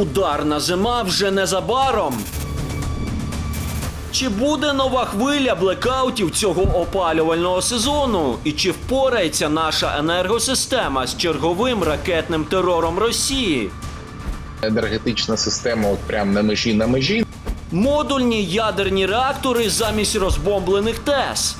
Ударна зима вже незабаром. Чи буде нова хвиля блекаутів цього опалювального сезону? І чи впорається наша енергосистема з черговим ракетним терором Росії? енергетична система, от прям на межі на межі. Модульні ядерні реактори замість розбомблених ТЕС.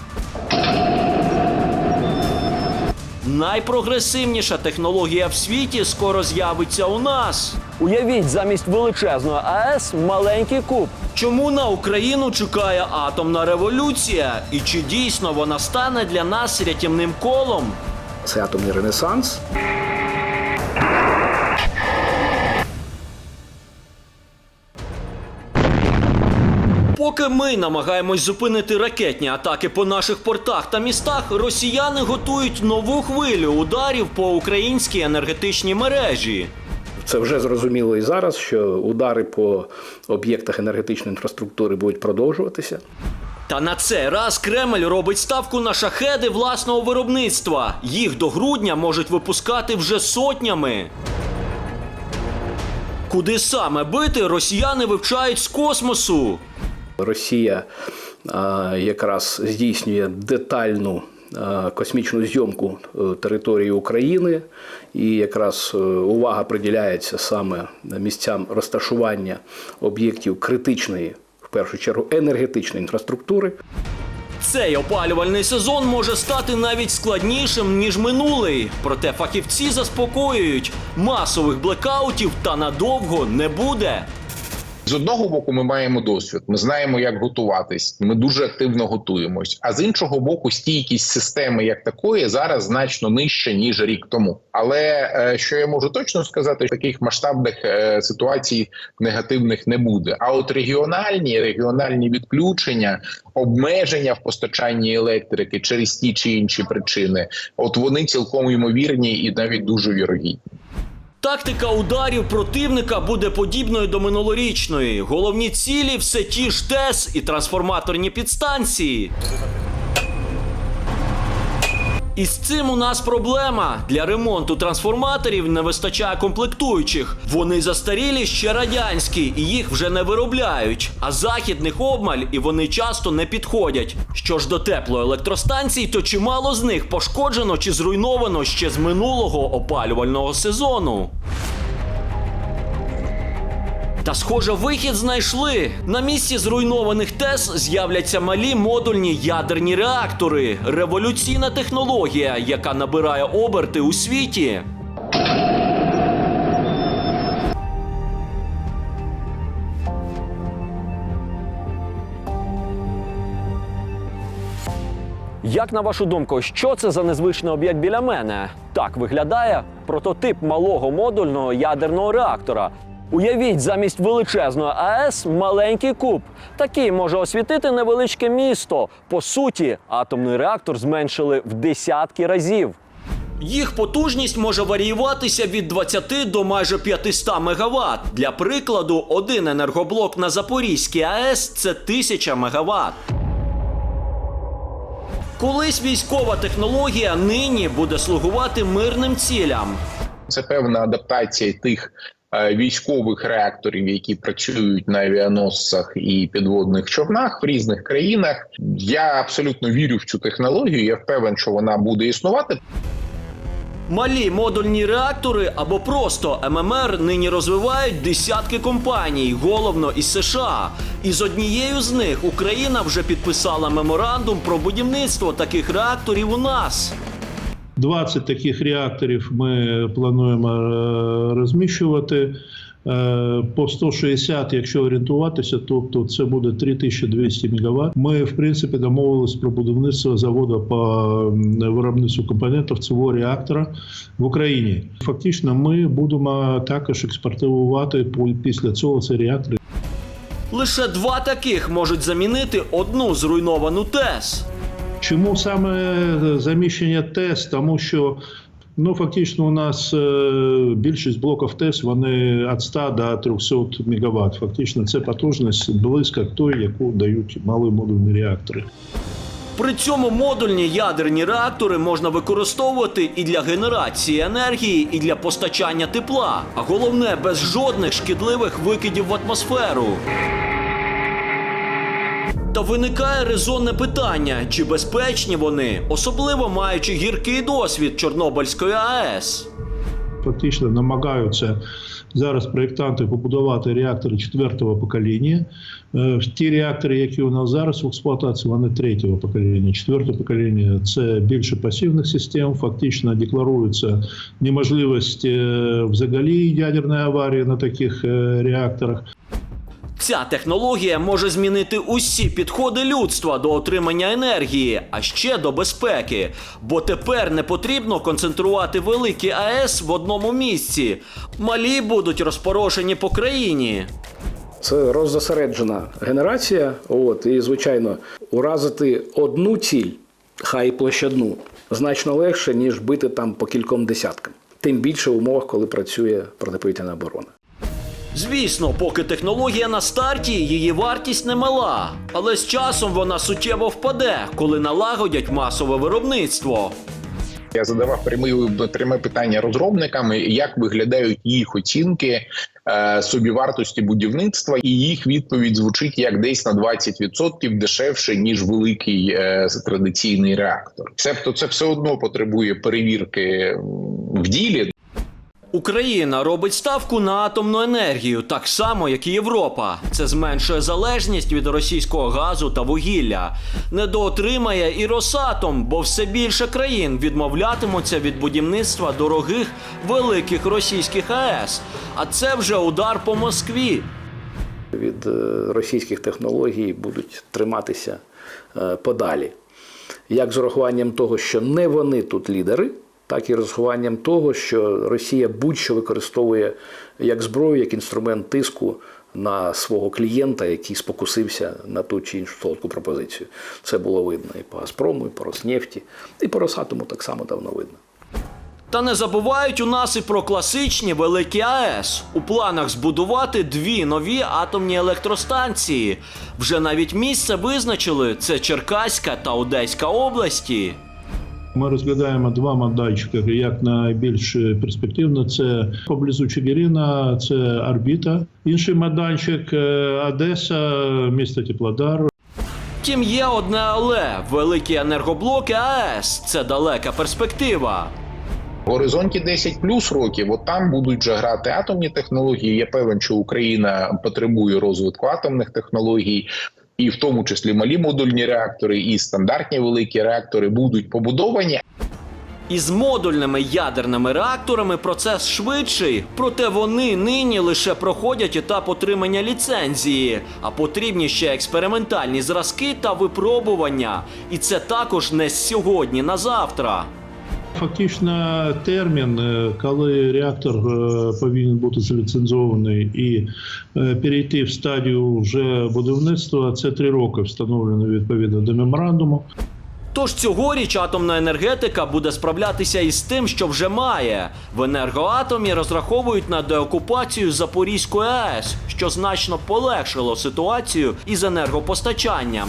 Найпрогресивніша технологія в світі скоро з'явиться у нас. Уявіть, замість величезної АЕС маленький куб. Чому на Україну чекає атомна революція? І чи дійсно вона стане для нас рятівним колом? Це атомний ренесанс. Поки ми намагаємось зупинити ракетні атаки по наших портах та містах, росіяни готують нову хвилю ударів по українській енергетичній мережі. Це вже зрозуміло і зараз, що удари по об'єктах енергетичної інфраструктури будуть продовжуватися. Та на цей раз Кремль робить ставку на шахеди власного виробництва. Їх до грудня можуть випускати вже сотнями. Куди саме бити, росіяни вивчають з космосу. Росія якраз здійснює детальну космічну зйомку е, території України, і якраз е, увага приділяється саме місцям розташування об'єктів критичної, в першу чергу, енергетичної інфраструктури. Цей опалювальний сезон може стати навіть складнішим ніж минулий. Проте фахівці заспокоюють, масових блекаутів та надовго не буде. З одного боку, ми маємо досвід, ми знаємо, як готуватись. Ми дуже активно готуємось. А з іншого боку, стійкість системи як такої зараз значно нижча ніж рік тому. Але е, що я можу точно сказати, таких масштабних е, ситуацій негативних не буде. А от регіональні регіональні відключення, обмеження в постачанні електрики через ті чи інші причини, от вони цілком ймовірні і навіть дуже вірогідні. Тактика ударів противника буде подібною до минулорічної. Головні цілі все ті ж ТЕС і трансформаторні підстанції. І з цим у нас проблема. Для ремонту трансформаторів не вистачає комплектуючих. Вони застарілі ще радянські, і їх вже не виробляють. А західних обмаль і вони часто не підходять. Що ж до теплоелектростанцій, то чимало з них пошкоджено чи зруйновано ще з минулого опалювального сезону. Та, схоже, вихід знайшли. На місці зруйнованих ТЕС з'являться малі модульні ядерні реактори. Революційна технологія, яка набирає оберти у світі. Як на вашу думку, що це за незвичний об'єкт біля мене? Так виглядає прототип малого модульного ядерного реактора. Уявіть, замість величезної АЕС маленький куб. Такий може освітити невеличке місто. По суті, атомний реактор зменшили в десятки разів. Їх потужність може варіюватися від 20 до майже 500 МВт. Для прикладу, один енергоблок на Запорізькій АЕС це 1000 МВт. Колись військова технологія нині буде слугувати мирним цілям. Це певна адаптація тих військових реакторів, які працюють на авіаносцях і підводних човнах в різних країнах. Я абсолютно вірю в цю технологію. Я впевнений, що вона буде існувати. Малі модульні реактори або просто ММР нині розвивають десятки компаній, головно із США. І з однією з них Україна вже підписала меморандум про будівництво таких реакторів у нас. 20 таких реакторів ми плануємо е, розміщувати. Е, По 160, якщо орієнтуватися, тобто це буде 3200 МВт. Ми, в принципі, домовились про будівництво заводу по виробництву компонентів цього реактора в Україні. Фактично, ми будемо також експортувати по- після цього цей реактор Лише два таких можуть замінити одну зруйновану ТЕС. Чому саме заміщення ТЕС? Тому що ну фактично у нас е, більшість блоків ТЕС вони від 100 до 300 МВт. Фактично це потужність близько той, яку дають малі модульні реактори. При цьому модульні ядерні реактори можна використовувати і для генерації енергії, і для постачання тепла. А головне, без жодних шкідливих викидів в атмосферу. Та виникає резонне питання, чи безпечні вони, особливо маючи гіркий досвід Чорнобильської АЕС. Фактично намагаються зараз проєктанти побудувати реактори четвертого покоління. Е, Ті реактори, які у нас зараз в експлуатації, вони третього покоління. Четверте покоління це більше пасивних систем. Фактично декларується неможливість е, взагалі ядерної аварії на таких е, реакторах. Ця технологія може змінити усі підходи людства до отримання енергії, а ще до безпеки. Бо тепер не потрібно концентрувати великі АЕС в одному місці. Малі будуть розпорошені по країні. Це роззасереджена генерація. От, і, звичайно, уразити одну ціль, хай площадну, значно легше, ніж бити там по кільком десяткам. Тим більше в умовах, коли працює протиповітряна оборона. Звісно, поки технологія на старті, її вартість немала. Але з часом вона суттєво впаде, коли налагодять масове виробництво. Я задавав пряме, пряме питання розробникам, як виглядають їх оцінки е, собівартості будівництва, і їх відповідь звучить як десь на 20% дешевше ніж великий е, традиційний реактор. Тобто, це все одно потребує перевірки в ділі. Україна робить ставку на атомну енергію, так само як і Європа. Це зменшує залежність від російського газу та вугілля. Недоотримає і Росатом, бо все більше країн відмовлятимуться від будівництва дорогих великих російських АЕС. А це вже удар по Москві. Від е, російських технологій будуть триматися е, подалі. Як з урахуванням того, що не вони тут лідери, так і з урахуванням того, що Росія будь-що використовує як зброю, як інструмент тиску на свого клієнта, який спокусився на ту чи іншу солодку пропозицію. Це було видно і по Газпрому, і по Роснефті, і по Росатому так само давно видно. Та не забувають у нас і про класичні великі АЕС. У планах збудувати дві нові атомні електростанції. Вже навіть місце визначили це Черкаська та Одеська області. Ми розглядаємо два майданчики як найбільш перспективно. Це поблизу Чигирина, це орбіта. Інший майданчик е, Одеса, місто Теплодар. Втім, є одне але великі енергоблоки АЕС це далека перспектива. В горизонті 10 плюс років, от там будуть вже грати атомні технології. Я певен, що Україна потребує розвитку атомних технологій, і в тому числі малі модульні реактори, і стандартні великі реактори будуть побудовані. Із модульними ядерними реакторами процес швидший, проте вони нині лише проходять етап отримання ліцензії, а потрібні ще експериментальні зразки та випробування. І це також не з сьогодні на завтра. Фактично термін, е, коли реактор е, повинен бути заліцензований і е, перейти в стадію вже будівництва, це три роки встановлено відповідно до меморандуму. Тож цьогоріч атомна енергетика буде справлятися із тим, що вже має. В енергоатомі розраховують на деокупацію Запорізької АЕС, що значно полегшило ситуацію із енергопостачанням.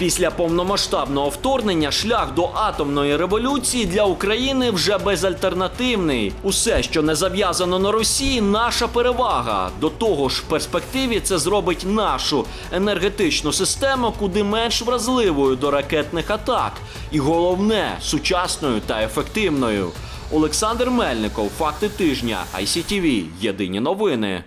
Після повномасштабного вторгнення шлях до атомної революції для України вже безальтернативний. Усе, що не зав'язано на Росії, наша перевага. До того ж, в перспективі це зробить нашу енергетичну систему куди менш вразливою до ракетних атак. І головне сучасною та ефективною. Олександр Мельников, факти тижня, ICTV. Єдині новини.